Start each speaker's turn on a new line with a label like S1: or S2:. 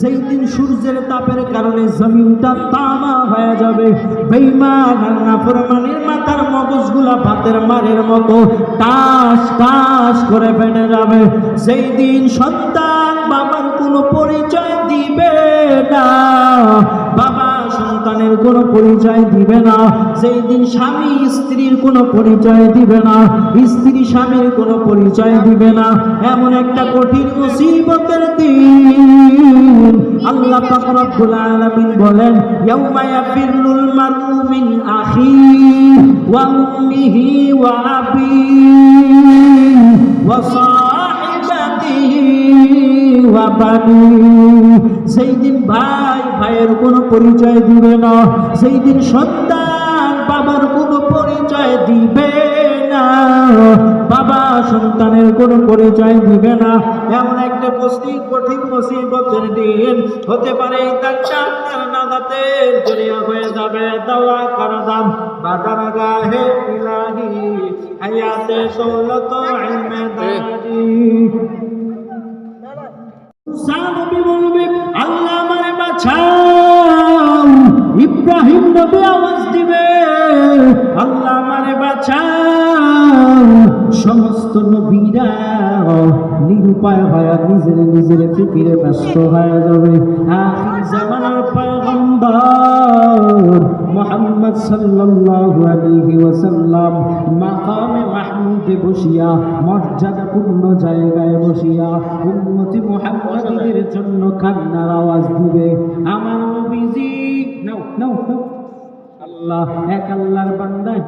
S1: সেই দিন সূর্যের তাপের কারণে জমিনটা তামা হয়ে যাবে মগজগুলা ভাতের মারের মতো টাস টাস করে ফেটে যাবে। সেই দিন সন্তান বাবার কোনো পরিচয় দিবে না কোনো পরিচয় দিবে না। সেই দিন স্বামী স্ত্রীর কোনো পরিচয় দিবে না, স্ত্রী স্বামীর কোনো পরিচয় দিবে না, এমন একটা কঠিন মুসিবতের দিন। আল্লাহ পাক আলামিন বলেন, ইয়াউমা ইয়াফিরুল মারউ মিন আখি ওয়া উম্মিহি ওয়া আবিহি ওয়া সাহিবাতিহি ওয়া বানি। পরিচয় দিবে না। সেই দিন সন্তান বাবার কোনো পরিচয় দিবে না। বাবা সন্তানের কোনো পরিচয় দিবে না। এমন একটা বস্তি কঠিন মুসিবতের দিন হতে পারে দানটা আপনার নাদাতের জরিয়া হয়ে যাবে। দওয়া করা দাম বাদারা গাহে ইলাহি হায়াতে দৌলত ইলমে দারি নবী বলবে ইব্রাহিম নবী আওয়াজ দিবে। আল্লাহ আমারে বাঁচাও। সমস্ত নবীরা নিরুপায় হয়ে নিজের নিজের ফিকিরে ব্যস্ত হয়ে যাবে। জামানার পয়গম্বর মোহাম্মদ সাল্লাল্লাহু আলাইহি ওয়াসাল্লাম মাকামে মাহমুদে বসিয়া, মর্যাদাপূর্ণ জায়গায় বসিয়া, উম্মতি মুহাম্মাদীদের জন্য কান্নার আওয়াজ দিবে। আমার নাও আল্লাহ এক আল্লাহর বান্দা।